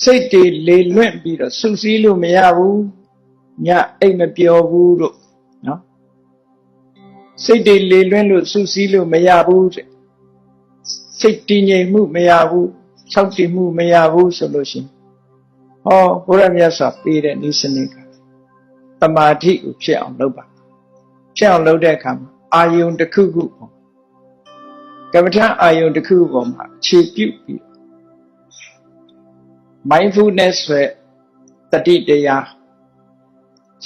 စိတ်တွေလေလွင့်ပြီးတော့စူးစီးလို့မရဘူးညအိတ်မပျော်ဘူးလို့နော်စိတ်တွေလေလွင့်လို့စူးစီးလို့မရဘူးတဲ့စိတ်တည်ငြိမ်မှုမရဘူး၆တည်မှုမရဘူးဆိုလို့ရှိရင်ဟောဘုရားမြတ်စွာပေးတဲ့ဤစနစ်ကတမာတိကိုဖြစ်အောင်လုပ်ပါဖြစ်အောင်လုပ်တဲ့အခါမှာအာယုံတစ်ခုခုပေါ့ကမ္မထအာယုံတစ်ခုခုပေါ်မှာခြေပြုတ်ပြီး mindfulness ဆိုတဲ့တတိတရား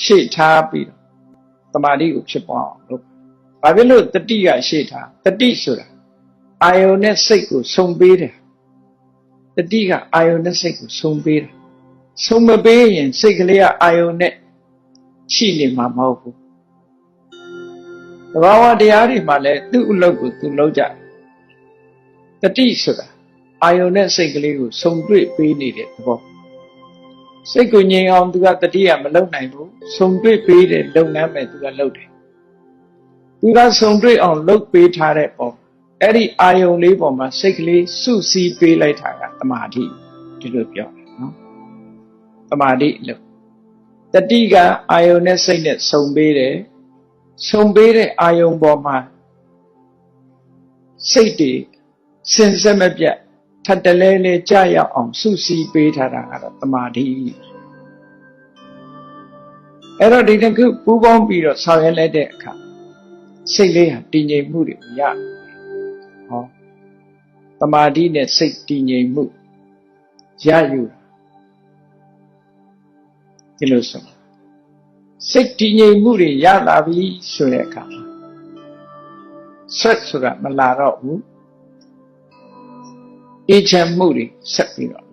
ရှေ့ထားပြီးတော့တမာတိကိုဖြစ်ပေါ်အောင်လုပ်ဘာဖြစ်လို့တတိကရှေ့ထားတတိဆိုတာအာယုန်နဲ့စိတ်ကိုဆုံပေးတယ်တတိကအာယုန်နဲ့စိတ်ကိုဆုံပေးတယ်ဆုံမပေးရင်စိတ်ကလေးကအာယုန်နဲ့ရှိနေမှာမဟုတ်ဘူးတဘာဝတရားတွေမှာလည်းသူ့အလုပ်ကိုသူလုပ်ကြတယ်တတိဆိုတာ အာယုန်နဲ့စိတ်ကလေးကိုဆုံတွေ့ပေးနေတဲ့သဘောစိတ်ကိုငြိမ်အောင်သူကတတိယမလုပ်နိုင်ဘူးဆုံတွေ့ပေးတဲ့လုပ်ငန်းပဲသူကလုပ်တယ်သူကဆုံတွေ့အောင်လုပ်ပေးထားတဲ့ပုံအဲ့ဒီအာယုန်လေးပေါ်မှာစိတ်ကလေးစုစည်းပေးလိုက်တာကတမာတိဒီလိုပြောတယ်နော်တမာတိလို့တတိကအာယုန်နဲ့စိတ်နဲ့ဆုံပေးတယ်ဆုံပေးတဲ့အာယုန်ပေါ်မှာစိတ်တွေစင်စက်မပြတ် ထပ်တလဲလဲကြာရောက်အောင်စုစည်းပေးထားတာကတော့တမာတိအဲ့တော့ဒီတစ်ခုပူးပေါင်းပြီးတော့ဆောင်ရွက်လိုက်တဲ့အခါစိတ်လေးဟာတည်ငြိမ်မှုတွေရဟောတမာတိနဲ့စိတ်တည်ငြိမ်မှုရယူတာဒီလိုဆိုစိတ်တည်ငြိမ်မှုတွေရလာပြီဆိုတဲ့အခါမှာဆက်ဆိုတာမလာတော့ဘူး အေးချမ်းမှုတွေဆက်ပြီးတော့